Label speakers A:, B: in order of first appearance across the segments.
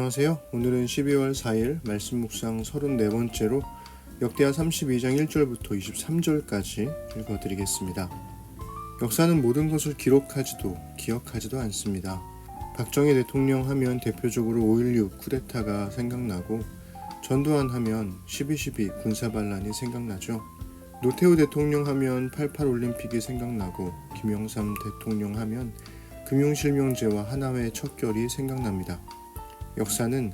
A: 안녕하세요. 오늘은 12월 4일 말씀 묵상 34번째로 역대하 32장 1절부터 23절까지 읽어 드리겠습니다. 역사는 모든 것을 기록하지도 기억하지도 않습니다. 박정희 대통령 하면 대표적으로 5.16 쿠데타가 생각나고 전두환 하면 12.12 군사 반란이 생각나죠. 노태우 대통령 하면 88 올림픽이 생각나고 김영삼 대통령 하면 금융실명제와 하나회 척결이 생각납니다. 역사는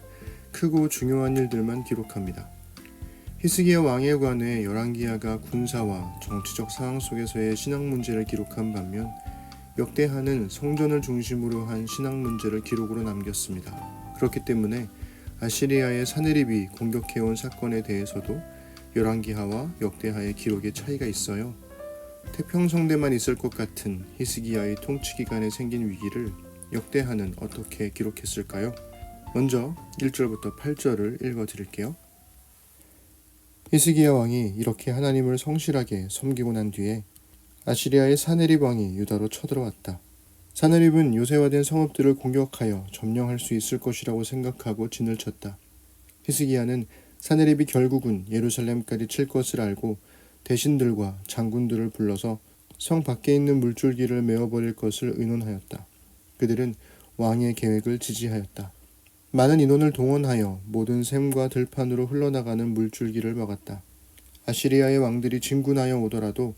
A: 크고 중요한 일들만 기록합니다. 히스기야 왕에 관해 열왕기하가 군사와 정치적 상황 속에서의 신앙 문제를 기록한 반면 역대하는 성전을 중심으로 한 신앙 문제를 기록으로 남겼습니다. 그렇기 때문에 아시리아의 사네립이 공격해온 사건에 대해서도 열왕기하와 역대하의 기록에 차이가 있어요. 태평성대만 있을 것 같은 히스기야의 통치 기간에 생긴 위기를 역대하는 어떻게 기록했을까요? 먼저 1절부터 8절을 읽어 드릴게요. 히스기야 왕이 이렇게 하나님을 성실하게 섬기고 난 뒤에 아시리아의 사네립 왕이 유다로 쳐들어왔다. 사네립은 요새화된 성읍들을 공격하여 점령할 수 있을 것이라고 생각하고 진을 쳤다. 히스기야는 사네립이 결국은 예루살렘까지 칠 것을 알고 대신들과 장군들을 불러서 성 밖에 있는 물줄기를 메어버릴 것을 의논하였다. 그들은 왕의 계획을 지지하였다. 많은 인원을 동원하여 모든 샘과 들판으로 흘러나가는 물줄기를 막았다. 아시리아의 왕들이 진군하여 오더라도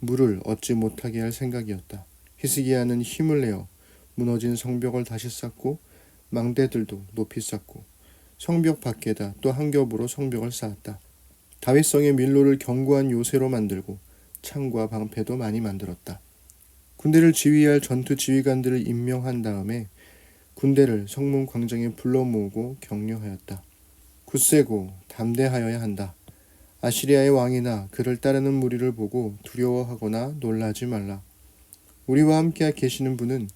A: 물을 얻지 못하게 할 생각이었다. 히스기야는 힘을 내어 무너진 성벽을 다시 쌓고 망대들도 높이 쌓고 성벽 밖에다 또 한 겹으로 성벽을 쌓았다. 다윗성의 밀로를 견고한 요새로 만들고 창과 방패도 많이 만들었다. 군대를 지휘할 전투 지휘관들을 임명한 다음에 군대를 성문 광장에 불러 모으고 격려하였다. 굳세고 담대하여야 한다. 아시리아의 왕이나 그를 따르는 무리를 보고 두려워하거나 놀라지 말라. 우리와 함께 계시는 분은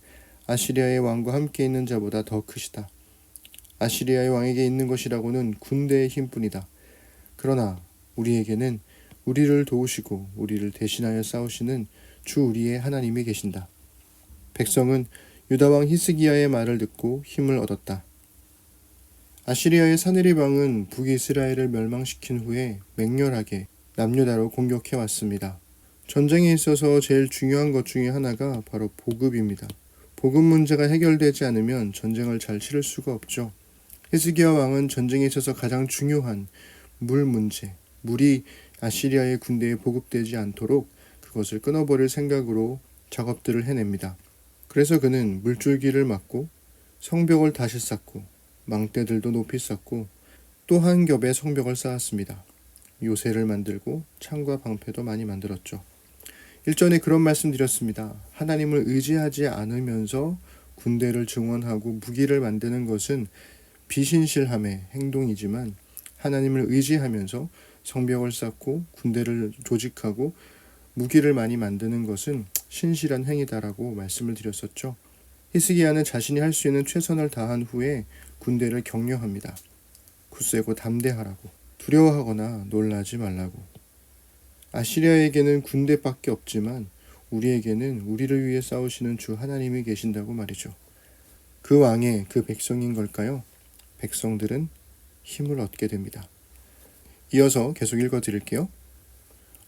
A: 아시리아의 왕과 함께 있는 자보다 더 크시다. 아시리아의 왕에게 있는 것이라고는 군대의 힘뿐이다. 그러나 우리에게는 우리를 도우시고 우리를 대신하여 싸우시는 주 우리의 하나님이 계신다. 백성은 유다 왕 히스기야의 말을 듣고 힘을 얻었다. 아시리아의 사네립 왕은 북이스라엘을 멸망시킨 후에 맹렬하게 남유다로 공격해 왔습니다. 전쟁에 있어서 제일 중요한 것 중에 하나가 바로 보급입니다. 보급 문제가 해결되지 않으면 전쟁을 잘 치를 수가 없죠. 히스기야 왕은 전쟁에 있어서 가장 중요한 물 문제, 물이 아시리아의 군대에 보급되지 않도록 그것을 끊어버릴 생각으로 작업들을 해냅니다. 그래서 그는 물줄기를 막고 성벽을 다시 쌓고 망대들도 높이 쌓고 또 한 겹의 성벽을 쌓았습니다. 요새를 만들고 창과 방패도 많이 만들었죠. 일전에 그런 말씀 드렸습니다. 하나님을 의지하지 않으면서 군대를 증원하고 무기를 만드는 것은 비신실함의 행동이지만 하나님을 의지하면서 성벽을 쌓고 군대를 조직하고 무기를 많이 만드는 것은 신실한 행위다라고 말씀을 드렸었죠. 히스기야는 자신이 할 수 있는 최선을 다한 후에 군대를 격려합니다. 굳세고 담대하라고 두려워하거나 놀라지 말라고 아시리아에게는 군대밖에 없지만 우리에게는 우리를 위해 싸우시는 주 하나님이 계신다고 말이죠. 그 왕의 그 백성인 걸까요? 백성들은 힘을 얻게 됩니다. 이어서 계속 읽어 드릴게요.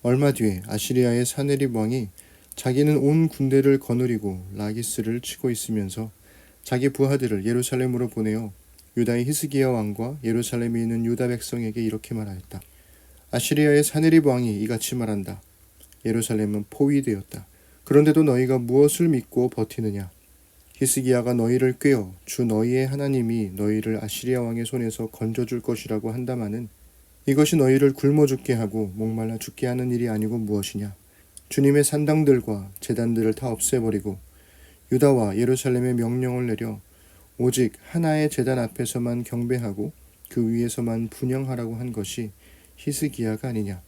A: 얼마 뒤에 아시리아의 사네립 왕이 자기는 온 군대를 거느리고 라기스를 치고 있으면서 자기 부하들을 예루살렘으로 보내어 유다의 히스기야 왕과 예루살렘에 있는 유다 백성에게 이렇게 말하였다. 아시리아의 사네립 왕이 이같이 말한다. 예루살렘은 포위되었다. 그런데도 너희가 무엇을 믿고 버티느냐? 히스기야가 너희를 꾀어 주 너희의 하나님이 너희를 아시리아 왕의 손에서 건져줄 것이라고 한다마는 이것이 너희를 굶어 죽게 하고 목말라 죽게 하는 일이 아니고 무엇이냐? 주님의 산당들과 재단들을 다 없애버리고 유다와 예루살렘에 명령을 내려 오직 하나의 재단 앞에서만 경배하고 그 위에서만 분양하라고 한 것이 히스기야가 아니냐.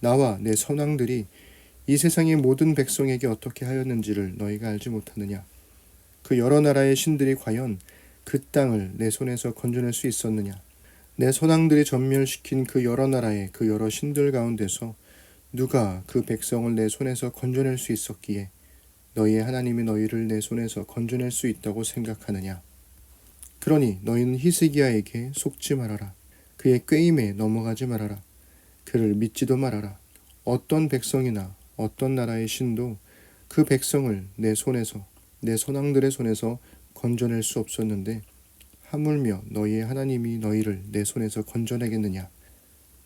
A: 나와 내 선왕들이 이 세상의 모든 백성에게 어떻게 하였는지를 너희가 알지 못하느냐. 그 여러 나라의 신들이 과연 그 땅을 내 손에서 건져낼 수 있었느냐. 내 선왕들이 전멸시킨 그 여러 나라의 그 여러 신들 가운데서 누가 그 백성을 내 손에서 건져낼 수 있었기에 너희의 하나님이 너희를 내 손에서 건져낼 수 있다고 생각하느냐. 그러니 너희는 히스기야에게 속지 말아라. 그의 꾀임에 넘어가지 말아라. 그를 믿지도 말아라. 어떤 백성이나 어떤 나라의 신도 그 백성을 내 손에서 내 선왕들의 손에서 건져낼 수 없었는데 하물며 너희의 하나님이 너희를 내 손에서 건져내겠느냐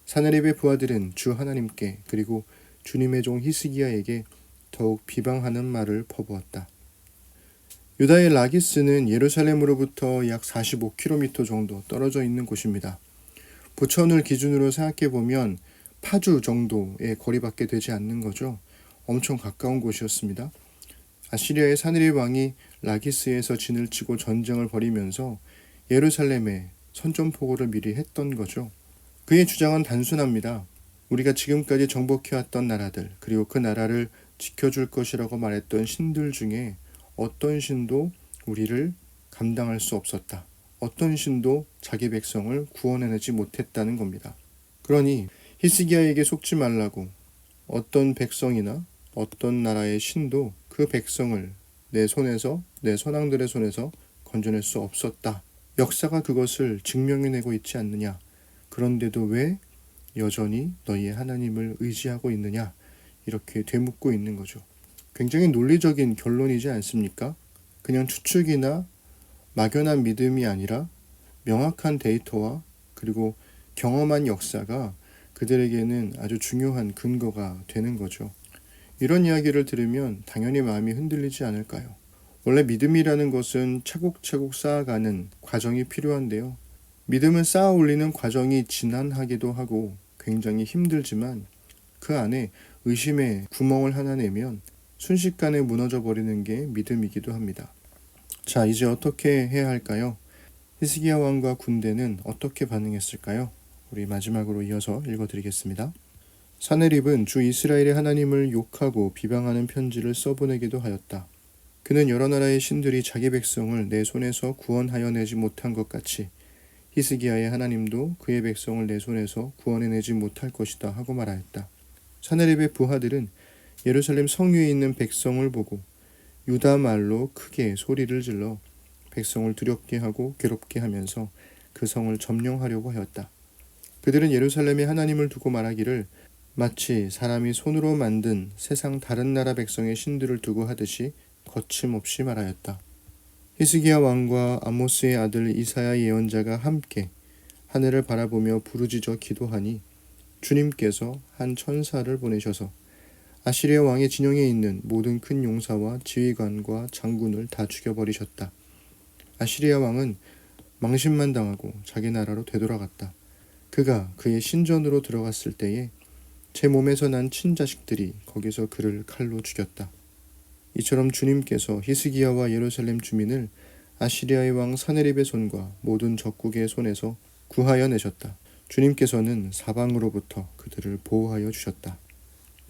A: 사내립의 부하들은 주 하나님께 그리고 주님의 종 히스기야에게 더욱 비방하는 말을 퍼부었다. 유다의 라기스는 예루살렘으로부터 약 45km 정도 떨어져 있는 곳입니다. 부천을 기준으로 생각해 보면 파주 정도의 거리밖에 되지 않는 거죠. 엄청 가까운 곳이었습니다. 아시리아의 사느립 왕이 라기스에서 진을 치고 전쟁을 벌이면서 예루살렘에 선전포고를 미리 했던 거죠. 그의 주장은 단순합니다. 우리가 지금까지 정복해왔던 나라들, 그리고 그 나라를 지켜줄 것이라고 말했던 신들 중에 어떤 신도 우리를 감당할 수 없었다. 어떤 신도 자기 백성을 구원해내지 못했다는 겁니다. 그러니 히스기야에게 속지 말라고 어떤 백성이나 어떤 나라의 신도 그 백성을 내 손에서 내 선왕들의 손에서 건져낼 수 없었다. 역사가 그것을 증명해내고 있지 않느냐. 그런데도 왜 여전히 너희의 하나님을 의지하고 있느냐. 이렇게 되묻고 있는 거죠. 굉장히 논리적인 결론이지 않습니까? 그냥 추측이나 막연한 믿음이 아니라 명확한 데이터와 그리고 경험한 역사가 그들에게는 아주 중요한 근거가 되는 거죠. 이런 이야기를 들으면 당연히 마음이 흔들리지 않을까요? 원래 믿음이라는 것은 차곡차곡 쌓아가는 과정이 필요한데요. 믿음을 쌓아 올리는 과정이 지난하기도 하고 굉장히 힘들지만 그 안에 의심의 구멍을 하나 내면 순식간에 무너져 버리는 게 믿음이기도 합니다. 자, 이제 어떻게 해야 할까요? 히스기야 왕과 군대는 어떻게 반응했을까요? 우리 마지막으로 이어서 읽어드리겠습니다. 사네립은 주 이스라엘의 하나님을 욕하고 비방하는 편지를 써보내기도 하였다. 그는 여러 나라의 신들이 자기 백성을 내 손에서 구원하여 내지 못한 것 같이 히스기야의 하나님도 그의 백성을 내 손에서 구원해내지 못할 것이다 하고 말하였다. 사네립의 부하들은 예루살렘 성유에 있는 백성을 보고 유다 말로 크게 소리를 질러 백성을 두렵게 하고 괴롭게 하면서 그 성을 점령하려고 하였다. 그들은 예루살렘에 하나님을 두고 말하기를 마치 사람이 손으로 만든 세상 다른 나라 백성의 신들을 두고 하듯이 거침없이 말하였다. 히스기야 왕과 아모스의 아들 이사야 예언자가 함께 하늘을 바라보며 부르짖어 기도하니 주님께서 한 천사를 보내셔서 아시리아 왕의 진영에 있는 모든 큰 용사와 지휘관과 장군을 다 죽여버리셨다. 아시리아 왕은 망신만 당하고 자기 나라로 되돌아갔다. 그가 그의 신전으로 들어갔을 때에 제 몸에서 난 친자식들이 거기서 그를 칼로 죽였다. 이처럼 주님께서 히스기야와 예루살렘 주민을 아시리아의 왕 사네립의 손과 모든 적국의 손에서 구하여 내셨다. 주님께서는 사방으로부터 그들을 보호하여 주셨다.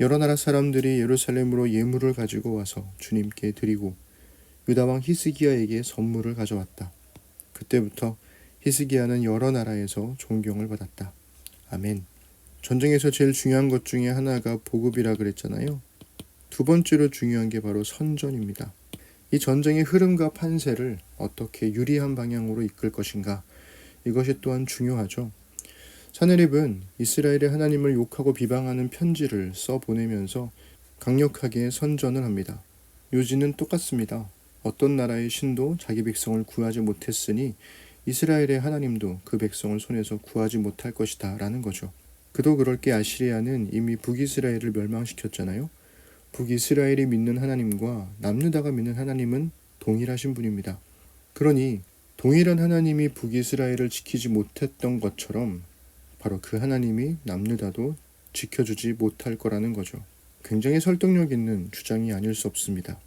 A: 여러 나라 사람들이 예루살렘으로 예물을 가지고 와서 주님께 드리고 유다 왕 히스기야에게 선물을 가져왔다. 그때부터 히스기야는 여러 나라에서 존경을 받았다. 아멘. 전쟁에서 제일 중요한 것 중에 하나가 보급이라 그랬잖아요. 두 번째로 중요한 게 바로 선전입니다. 이 전쟁의 흐름과 판세를 어떻게 유리한 방향으로 이끌 것인가 이것이 또한 중요하죠. 사네립은 이스라엘의 하나님을 욕하고 비방하는 편지를 써 보내면서 강력하게 선전을 합니다. 요지는 똑같습니다. 어떤 나라의 신도 자기 백성을 구하지 못했으니 이스라엘의 하나님도 그 백성을 손에서 구하지 못할 것이다 라는 거죠. 그도 그럴 게 아시리아는 이미 북이스라엘을 멸망시켰잖아요. 북이스라엘이 믿는 하나님과 남유다가 믿는 하나님은 동일하신 분입니다. 그러니 동일한 하나님이 북이스라엘을 지키지 못했던 것처럼 바로 그 하나님이 남유다도 지켜주지 못할 거라는 거죠. 굉장히 설득력 있는 주장이 아닐 수 없습니다.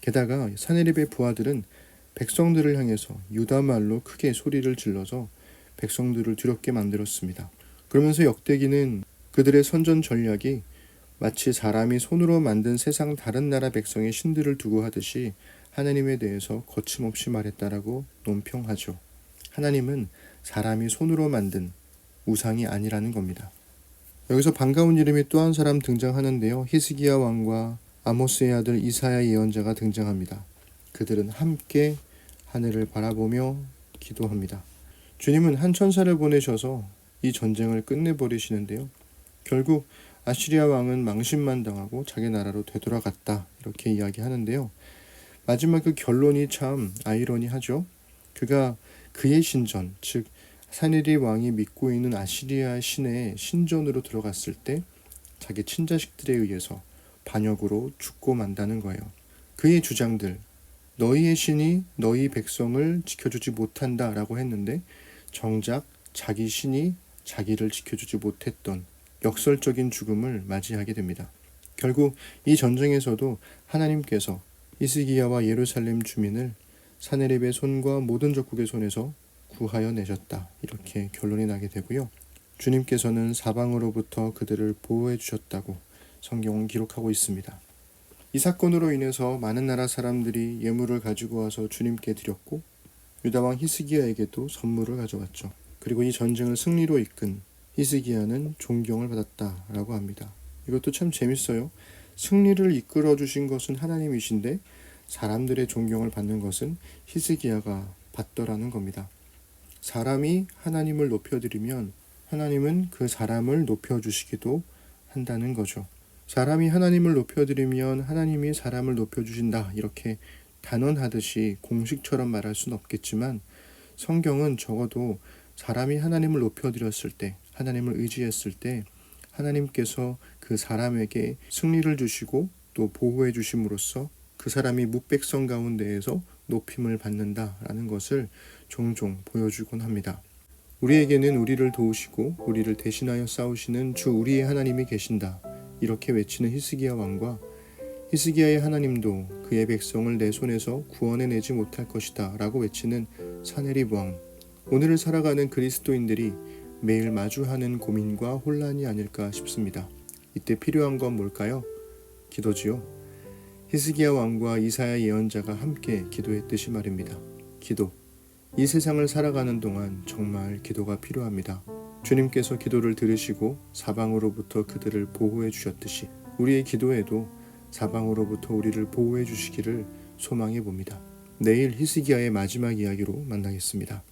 A: 게다가 사네립의 부하들은 백성들을 향해서 유다 말로 크게 소리를 질러서 백성들을 두렵게 만들었습니다. 그러면서 역대기는 그들의 선전 전략이 마치 사람이 손으로 만든 세상 다른 나라 백성의 신들을 두고 하듯이 하나님에 대해서 거침없이 말했다라고 논평하죠. 하나님은 사람이 손으로 만든 우상이 아니라는 겁니다. 여기서 반가운 이름이 또 한 사람 등장하는데요. 히스기야 왕과 아모스의 아들 이사야 예언자가 등장합니다. 그들은 함께 하늘을 바라보며 기도합니다. 주님은 한 천사를 보내셔서 이 전쟁을 끝내버리시는데요. 결국 아시리아 왕은 망신만 당하고 자기 나라로 되돌아갔다 이렇게 이야기하는데요. 마지막 그 결론이 참 아이러니하죠. 그가 그의 신전 즉 사네리 왕이 믿고 있는 아시리아 신의 신전으로 들어갔을 때 자기 친자식들에 의해서 반역으로 죽고 만다는 거예요. 그의 주장들 너희의 신이 너희 백성을 지켜주지 못한다 라고 했는데 정작 자기 신이 자기를 지켜주지 못했던 역설적인 죽음을 맞이하게 됩니다. 결국 이 전쟁에서도 하나님께서 이스기야와 예루살렘 주민을 사네립의 손과 모든 적국의 손에서 구하여 내셨다. 이렇게 결론이 나게 되고요. 주님께서는 사방으로부터 그들을 보호해 주셨다고 성경은 기록하고 있습니다. 이 사건으로 인해서 많은 나라 사람들이 예물을 가지고 와서 주님께 드렸고 유다 왕 히스기야에게도 선물을 가져왔죠. 그리고 이 전쟁을 승리로 이끈 히스기야는 존경을 받았다라고 합니다. 이것도 참 재밌어요. 승리를 이끌어 주신 것은 하나님이신데 사람들의 존경을 받는 것은 히스기야가 받더라는 겁니다. 사람이 하나님을 높여드리면 하나님은 그 사람을 높여주시기도 한다는 거죠. 사람이 하나님을 높여드리면 하나님이 사람을 높여주신다. 이렇게 단언하듯이 공식처럼 말할 수는 없겠지만 성경은 적어도 사람이 하나님을 높여드렸을 때, 하나님을 의지했을 때 하나님께서 그 사람에게 승리를 주시고 또 보호해 주심으로써 그 사람이 묵백성 가운데에서 높임을 받는다라는 것을 종종 보여주곤 합니다. 우리에게는 우리를 도우시고 우리를 대신하여 싸우시는 주 우리의 하나님이 계신다. 이렇게 외치는 히스기야 왕과 히스기야의 하나님도 그의 백성을 내 손에서 구원해 내지 못할 것이다 라고 외치는 사네립 왕. 오늘을 살아가는 그리스도인들이 매일 마주하는 고민과 혼란이 아닐까 싶습니다. 이때 필요한 건 뭘까요? 기도지요. 히스기야 왕과 이사야 예언자가 함께 기도했듯이 말입니다. 기도. 이 세상을 살아가는 동안 정말 기도가 필요합니다. 주님께서 기도를 들으시고 사방으로부터 그들을 보호해 주셨듯이 우리의 기도에도 사방으로부터 우리를 보호해 주시기를 소망해 봅니다. 내일 히스기야의 마지막 이야기로 만나겠습니다.